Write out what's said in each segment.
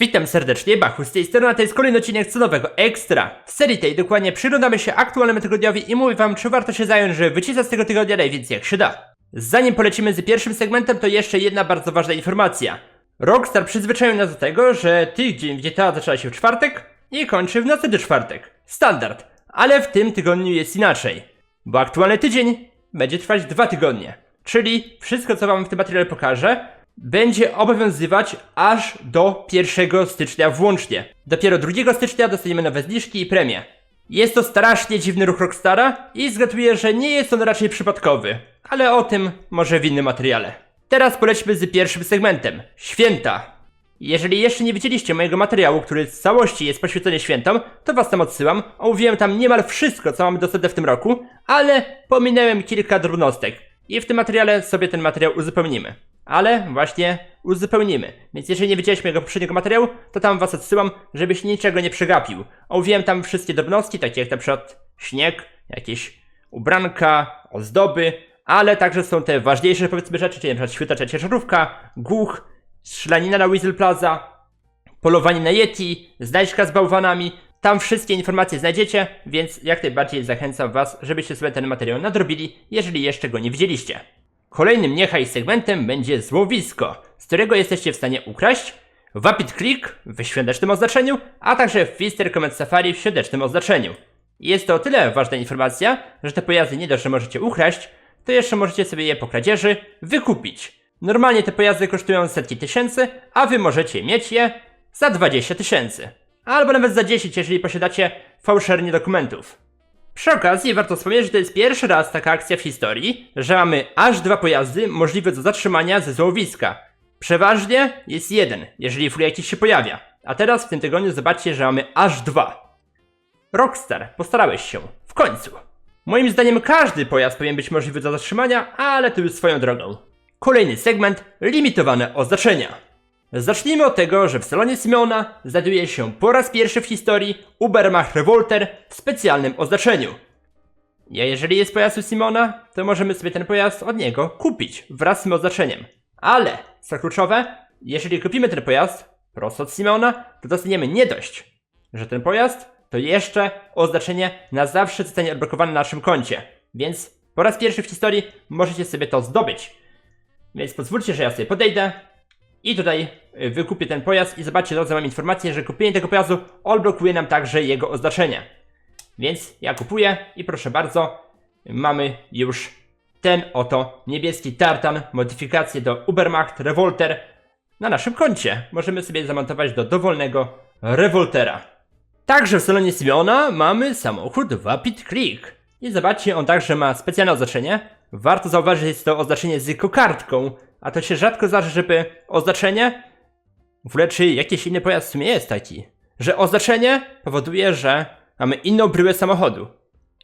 Witam serdecznie, Bachu z tej strony, a to jest kolejny odcinek co nowego Ekstra. W serii tej dokładnie przyglądamy się aktualnemu tygodniowi i mówię wam, czy warto się zająć, żeby wycisać z tego tygodnia najwięcej jak się da. Zanim polecimy z pierwszym segmentem, to jeszcze jedna bardzo ważna informacja. Rockstar przyzwyczaił nas do tego, że tydzień w GTA zaczyna się w czwartek i kończy w następny czwartek. Standard. Ale w tym tygodniu jest inaczej. Bo aktualny tydzień będzie trwać dwa tygodnie. Czyli wszystko, co wam w tym materiale pokażę, będzie obowiązywać aż do 1 stycznia włącznie. Dopiero 2 stycznia dostaniemy nowe zniżki i premie. Jest to strasznie dziwny ruch Rockstara i zgaduję, że nie jest on raczej przypadkowy, ale o tym może w innym materiale. Teraz polećmy z pierwszym segmentem. Święta. Jeżeli jeszcze nie widzieliście mojego materiału, który w całości jest poświęcony świętom, to was tam odsyłam. Omówiłem tam niemal wszystko, co mamy dostępne w tym roku, ale pominąłem kilka drobnostek. I w tym materiale sobie ten materiał uzupełnimy. Ale właśnie uzupełnimy. Więc jeżeli nie widziałeś mojego poprzedniego materiału, to tam was odsyłam, żebyś niczego nie przegapił. Omówiłem tam wszystkie drobnostki, takie jak na przykład śnieg, jakieś ubranka, ozdoby, ale także są te ważniejsze powiedzmy rzeczy, czyli na przykład świetacza ciężarówka, głuch, strzelanina na Weasel Plaza, polowanie na Yeti, znajdźka z bałwanami. Tam wszystkie informacje znajdziecie, więc jak najbardziej zachęcam Was, żebyście sobie ten materiał nadrobili, jeżeli jeszcze go nie widzieliście. Kolejnym niechaj segmentem będzie złowisko, z którego jesteście w stanie ukraść Rapid Click w świątecznym oznaczeniu, a także Fister Comet Safari w świątecznym oznaczeniu. Jest to o tyle ważna informacja, że te pojazdy nie dość, że możecie ukraść, to jeszcze możecie sobie je po kradzieży wykupić. Normalnie te pojazdy kosztują setki tysięcy, a wy możecie mieć je za 20 tysięcy. Albo nawet za 10, jeżeli posiadacie fałszernie dokumentów. Przy okazji warto wspomnieć, że to jest pierwszy raz taka akcja w historii, że mamy aż dwa pojazdy możliwe do zatrzymania ze złowiska. Przeważnie jest jeden, jeżeli full jakiś się pojawia. A teraz w tym tygodniu zobaczcie, że mamy aż dwa. Rockstar, postarałeś się. W końcu. Moim zdaniem każdy pojazd powinien być możliwy do zatrzymania, ale to już swoją drogą. Kolejny segment, limitowane oznaczenia. Zacznijmy od tego, że w salonie Simeona znajduje się po raz pierwszy w historii Ubermach Revolter w specjalnym oznaczeniu. A jeżeli jest pojazd u Simona, to możemy sobie ten pojazd od niego kupić wraz z tym oznaczeniem. Ale, co kluczowe, jeżeli kupimy ten pojazd prosto od Simona, to dostaniemy nie dość, że ten pojazd to jeszcze oznaczenie na zawsze zostanie odblokowane na naszym koncie. Więc po raz pierwszy w historii możecie sobie to zdobyć. Więc pozwólcie, że ja sobie podejdę i tutaj y, wykupię ten pojazd i zobaczcie, drodzy, mam informację, że kupienie tego pojazdu odblokuje nam także jego oznaczenie. Więc ja kupuję i proszę bardzo, mamy już ten oto niebieski tartan, modyfikację do Ubermacht Revolter na naszym koncie. Możemy sobie zamontować do dowolnego Revoltera. Także w salonie Simeona mamy samochód Rapid Click. I zobaczcie, on także ma specjalne oznaczenie. Warto zauważyć, że jest to oznaczenie z kokardką, a to się rzadko zdarza, żeby oznaczenie w ogóle czy jakiś inny pojazd w sumie jest taki, że oznaczenie powoduje, że mamy inną bryłę samochodu.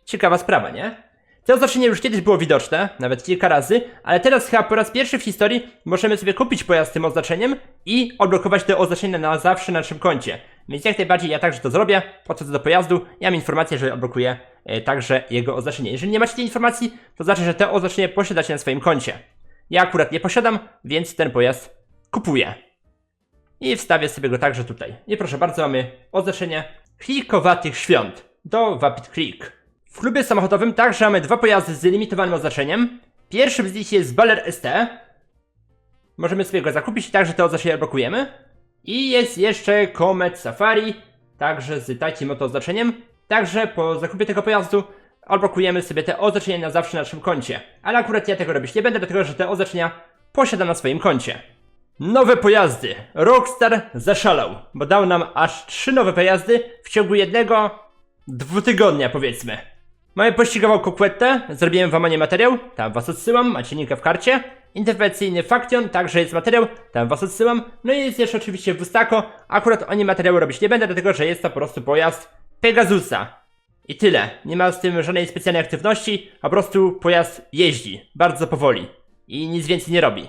Ciekawa sprawa, nie? To oznaczenie już kiedyś było widoczne, nawet kilka razy, ale teraz chyba po raz pierwszy w historii możemy sobie kupić pojazd z tym oznaczeniem i odblokować to oznaczenie na zawsze na naszym koncie. Więc jak najbardziej ja także to zrobię, podchodzę do pojazdu, ja mam informację, że odblokuję e, także jego oznaczenie. Jeżeli nie macie tej informacji, to znaczy, że to oznaczenie posiadacie na swoim koncie. Ja akurat nie posiadam, więc ten pojazd kupuję. I wstawię sobie go także tutaj. I proszę bardzo, mamy oznaczenie klikowatych świąt do Vapid Click. W klubie samochodowym także mamy dwa pojazdy z limitowanym oznaczeniem. Pierwszym z nich jest Baller ST. Możemy sobie go zakupić i także to oznaczenie blokujemy. I jest jeszcze Comet Safari, także z takim oto oznaczeniem. Także po zakupie tego pojazdu odblokujemy sobie te oznaczenia na zawsze na naszym koncie. Ale akurat ja tego robić nie będę, dlatego że te oznaczenia posiadam na swoim koncie. Nowe pojazdy. Rockstar zaszalał, bo dał nam aż trzy nowe pojazdy w ciągu jednego dwutygodnia powiedzmy. Mamy pościgową kokwetę, zrobiłem wam o niej materiał, tam was odsyłam, macie linkę w karcie. Interwencyjny Faction, także jest materiał, tam was odsyłam. No i jest jeszcze oczywiście Wustako, akurat o nim materiału robić nie będę, dlatego że jest to po prostu pojazd Pegasusa. I tyle. Nie ma z tym żadnej specjalnej aktywności, a po prostu pojazd jeździ. Bardzo powoli. I nic więcej nie robi.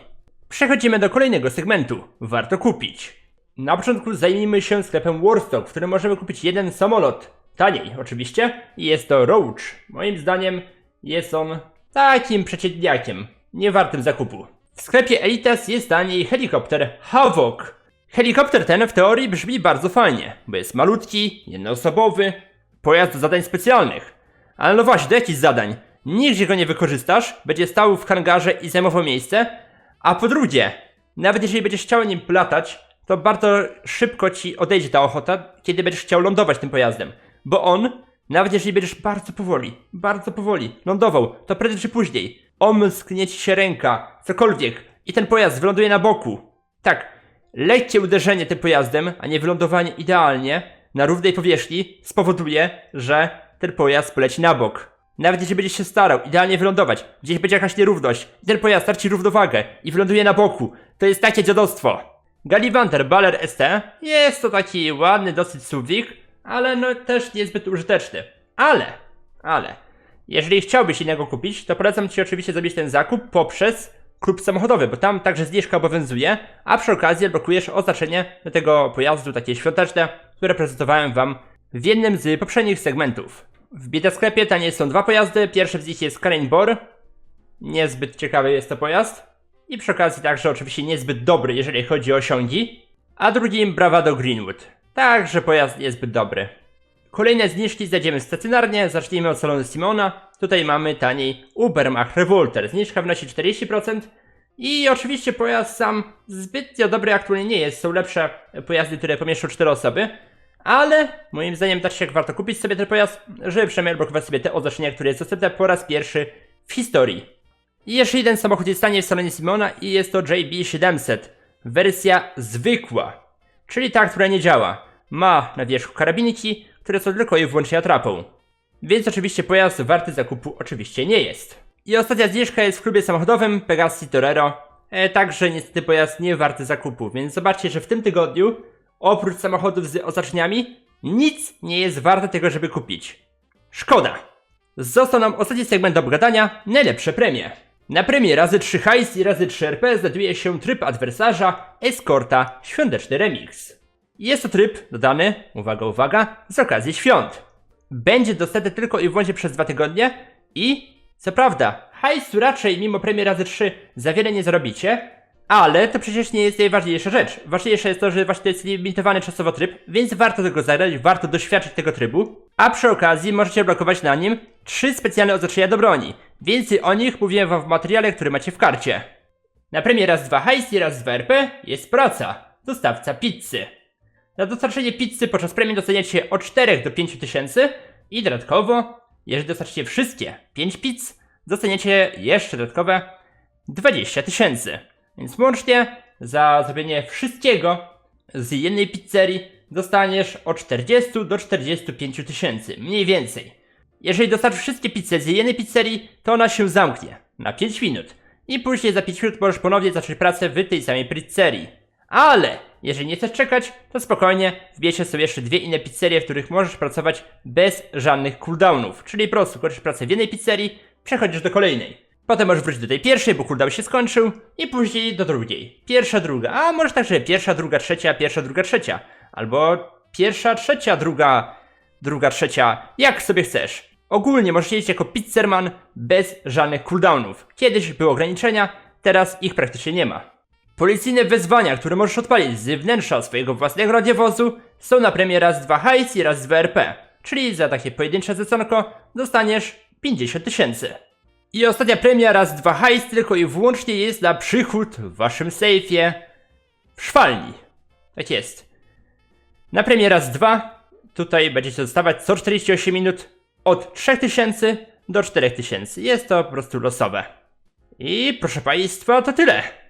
Przechodzimy do kolejnego segmentu. Warto kupić. Na początku zajmijmy się sklepem Warstock, w którym możemy kupić jeden samolot. Taniej, oczywiście. I jest to Roach. Moim zdaniem jest on takim przeciętniakiem. Nie wartym zakupu. W sklepie Elitas jest taniej helikopter Havok. Helikopter ten w teorii brzmi bardzo fajnie, bo jest malutki, jednoosobowy, pojazd do zadań specjalnych. Ale no właśnie, do jakich zadań? Nigdzie go nie wykorzystasz, będzie stał w hangarze i zajmował miejsce, a po drugie, nawet jeżeli będziesz chciał nim latać, to bardzo szybko ci odejdzie ta ochota, kiedy będziesz chciał lądować tym pojazdem. Bo on, nawet jeżeli będziesz bardzo powoli, bardzo powoli lądował, to prędzej czy później omsknie ci się ręka, cokolwiek i ten pojazd wyląduje na boku. Tak, lekkie uderzenie tym pojazdem, a nie wylądowanie idealnie na równej powierzchni spowoduje, że ten pojazd poleci na bok. Nawet jeżeli będziesz się starał idealnie wylądować, gdzieś będzie jakaś nierówność i ten pojazd straci równowagę i wyląduje na boku, to jest takie dziadostwo. Galivanter Baller ST jest to taki ładny dosyć suwik, ale no też niezbyt użyteczny. Ale, ale, jeżeli chciałbyś innego kupić, to polecam Ci oczywiście zrobić ten zakup poprzez klub samochodowy, bo tam także zniżka obowiązuje, a przy okazji blokujesz oznaczenie do tego pojazdu takie świąteczne, które prezentowałem Wam w jednym z poprzednich segmentów. W beta sklepie tanie są dwa pojazdy, pierwszy z nich jest Karen Bor, niezbyt ciekawy jest to pojazd. I przy okazji także oczywiście niezbyt dobry, jeżeli chodzi o osiągi, a drugim Bravado Greenwood, także pojazd niezbyt dobry. Kolejne zniżki znajdziemy stacjonarnie, zacznijmy od salonu Simona. Tutaj mamy taniej Ubermach Revolter, zniżka wynosi 40%. I oczywiście pojazd sam zbytnio dobry aktualnie nie jest, są lepsze pojazdy, które pomieszczą 4 osoby. Ale moim zdaniem też jak warto kupić sobie ten pojazd, żeby przynajmniej odblokować sobie te oznaczenia, które jest dostępne po raz pierwszy w historii. I jeszcze jeden samochód jest tanie w salonie Simona i jest to JB700, wersja zwykła, czyli ta, która nie działa. Ma na wierzchu karabiniki, które są tylko i wyłącznie atrapą. Więc oczywiście pojazd warty zakupu oczywiście nie jest. I ostatnia zniżka jest w klubie samochodowym Pegasi Torero. E, także niestety pojazd nie warty zakupu, więc zobaczcie, że w tym tygodniu oprócz samochodów z oznaczeniami nic nie jest warte tego, żeby kupić. Szkoda. Został nam ostatni segment do obgadania, najlepsze premie. Na premie razy 3 hajs i razy 3 RP znajduje się tryb adwersarza Eskorta Świąteczny Remix. Jest to tryb dodany, uwaga, uwaga, z okazji świąt. Będzie dostępny tylko i wyłącznie przez dwa tygodnie i, co prawda, hajsu raczej mimo premii razy 3 za wiele nie zarobicie, ale to przecież nie jest najważniejsza rzecz. Ważniejsze jest to, że właśnie to jest limitowany czasowo tryb, więc warto tego zagrać, warto doświadczyć tego trybu. A przy okazji możecie blokować na nim trzy specjalne oznaczenia do broni. Więcej o nich mówiłem wam w materiale, który macie w karcie. Na premie raz 2 hajs i raz 2 RP jest praca. Dostawca pizzy. Na dostarczenie pizzy podczas premii dostaniecie od 4 do 5 tysięcy i dodatkowo, jeżeli dostarczycie wszystkie 5 pizz, dostaniecie jeszcze dodatkowe 20 tysięcy. Więc łącznie za zrobienie wszystkiego z jednej pizzerii dostaniesz od 40 do 45 tysięcy, mniej więcej. Jeżeli dostarczysz wszystkie pizze z jednej pizzerii, to ona się zamknie na 5 minut. I później za 5 minut możesz ponownie zacząć pracę w tej samej pizzerii. Ale jeżeli nie chcesz czekać, to spokojnie wbierzcie sobie jeszcze dwie inne pizzerie, w których możesz pracować bez żadnych cooldownów. Czyli po prostu kończysz pracę w jednej pizzerii, przechodzisz do kolejnej. Potem możesz wrócić do tej pierwszej, bo cooldown się skończył i później do drugiej. Pierwsza, druga, a może także pierwsza, druga, trzecia, pierwsza, druga, trzecia. Albo pierwsza, trzecia, druga, druga, trzecia, jak sobie chcesz. Ogólnie możesz jeździć jako pizzerman bez żadnych cooldownów. Kiedyś były ograniczenia, teraz ich praktycznie nie ma. Policyjne wezwania, które możesz odpalić z wnętrza swojego własnego radiowozu są na premię raz 2 hajs i raz 2 RP, czyli za takie pojedyncze zleconko dostaniesz 50 tysięcy. I ostatnia premia raz 2 hajs tylko i wyłącznie jest na przychód w waszym sejfie w szwalni. Tak jest. Na premię raz 2 tutaj będziecie dostawać co 48 minut od 3000 do 4000. Jest to po prostu losowe. I proszę Państwa, to tyle.